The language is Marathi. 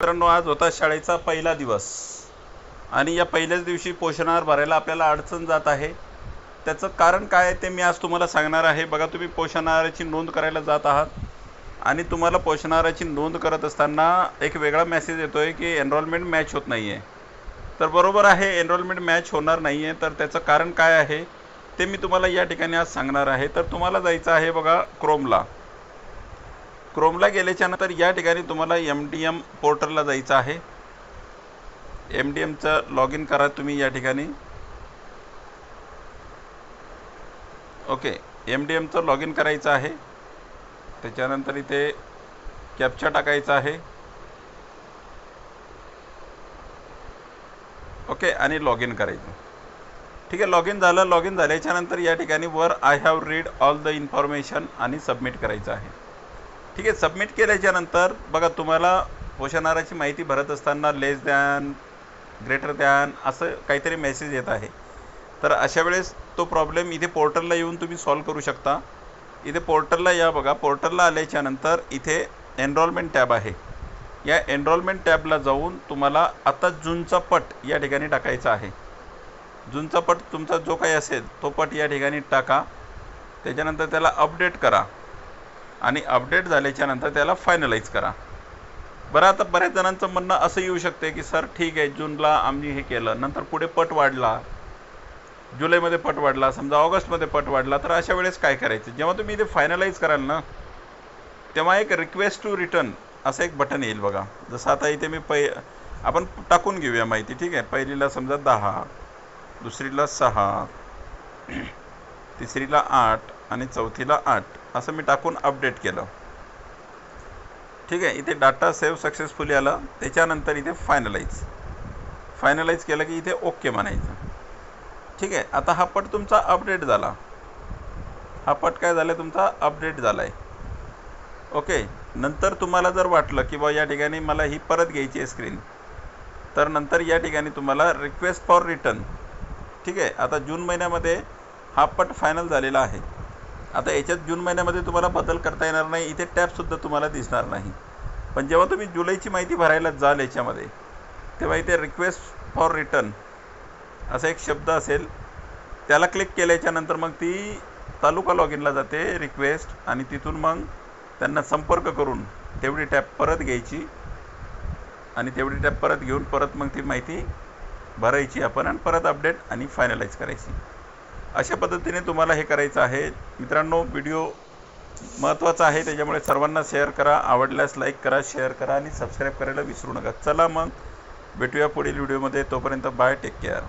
मित्रांनो आज होता शाळेचा पहिला दिवस. आणि या पहिल्याच दिवशी पोषणाहार भरायला आपल्याला अडचण जात आहे. त्याचं कारण काय आहे ते मी आज तुम्हाला सांगणार आहे. बघा तुम्ही पोषणाहाराची नोंद करायला जात आहात. आणि तुम्हाला पोषणाहाराची नोंद करत असताना एक वेगळा मेसेज येतो आहे की एनरोलमेंट मॅच होत नाही आहे तर बरोबर आहे एनरोलमेंट मॅच होणार नाही आहे तर त्याचं कारण काय आहे ते मी तुम्हाला या ठिकाणी आज सांगणार आहे. तर तुम्हाला जायचं आहे बघा क्रोमला क्रोमला गेल्याच्यानंतर या ठिकाणी तुम्हाला एम डी एम पोर्टलला जायचं आहे. एम डी एमचं लॉग इन करा तुम्ही या ठिकाणी. ओके एम डी एमचं लॉग इन करायचं आहे. त्याच्यानंतर इथे कॅप्चा टाकायचा आहे. ओके आणि लॉग इन करायचं. ठीक आहे लॉग इन झालं. लॉग इन झाल्याच्यानंतर या ठिकाणी वर I have read all the information आणि सबमिट करायचं आहे. ठीक आहे सबमिट केल्याच्यानंतर बघा तुम्हाला पोषणाहाराची माहिती भरत असताना लेस द्यान ग्रेटर द्यान असं काहीतरी मेसेज येत आहे. तर अशा वेळेस तो प्रॉब्लेम इथे पोर्टलला येऊन तुम्ही सॉल्व करू शकता. इथे पोर्टलला या बघा पोर्टलला आल्याच्यानंतर इथे एनरोलमेंट टॅब आहे. या एनरोलमेंट टॅबला जाऊन तुम्हाला आता जूनचा पट या ठिकाणी टाकायचा आहे. जूनचा पट तुमचा जो काही असेल तो पट या ठिकाणी टाका. त्याच्यानंतर त्याला अपडेट करा. आणि अपडेट झाल्याच्यानंतर त्याला फायनलाईज करा. बरं आता बऱ्याच जणांचं म्हणणं असं येऊ शकते की सर ठीक आहे जूनला आम्ही हे केलं. नंतर पुढे पट वाढला. जुलैमध्ये पट वाढला. समजा ऑगस्टमध्ये पट वाढला. तर अशा वेळेस काय करायचं? जेव्हा तुम्ही इथे फायनलाईज कराल ना तेव्हा एक रिक्वेस्ट टू रिटर्न असं एक बटन येईल बघा. जसं आता इथे मी पै आपण टाकून घेऊया माहिती ठीक आहे? पहिलीला समजा दहा दुसरीला सहा तिसरीला आठ आणि चौथीला आठ असं मी टाकून अपडेट केलं. ठीक आहे इथे डाटा सेव्ह सक्सेसफुली आलं त्याच्यानंतर इथे फायनलाईज फायनलाईज केलं की इथे ओके म्हणायचं. ठीक आहे आता हा पट तुमचा अपडेट झाला. हा पट काय झाला तुमचा अपडेट झाला आहे ओके नंतर तुम्हाला जर वाटलं की बा या ठिकाणी मला ही परत घ्यायची आहे स्क्रीन तर नंतर या ठिकाणी तुम्हाला रिक्वेस्ट फॉर रिटर्न ठीक आहे आता जून महिन्यामध्ये हा पट फायनल झालेला आहे. आता याच्यात जून महिन्यामध्ये तुम्हाला बदल करता येणार नाही. इथे टॅबसुद्धा तुम्हाला दिसणार नाही. पण जेव्हा तुम्ही जुलैची माहिती भरायला जाल याच्यामध्ये तेव्हा इथे रिक्वेस्ट फॉर रिटर्न असा एक शब्द असेल. त्याला क्लिक केल्याच्यानंतर मग ती तालुका लॉग इनला जाते रिक्वेस्ट आणि तिथून मग त्यांना संपर्क करून तेवढी टॅप परत घ्यायची आणि तेवढी टॅप परत घेऊन परत मग ती माहिती भरायची आपण आणि परत अपडेट आणि फायनलाईज करायची. अशा पद्धतीने तुम्हाला हे करायचं आहे. मित्रांनो व्हिडिओ महत्त्वाचा आहे त्याच्यामुळे सर्वांना शेअर करा आवडल्यास लाईक करा शेअर करा आणि सबस्क्राईब करायला विसरू नका. चला मग भेटूया पुढील व्हिडिओमध्ये. तोपर्यंत बाय टेक केअर.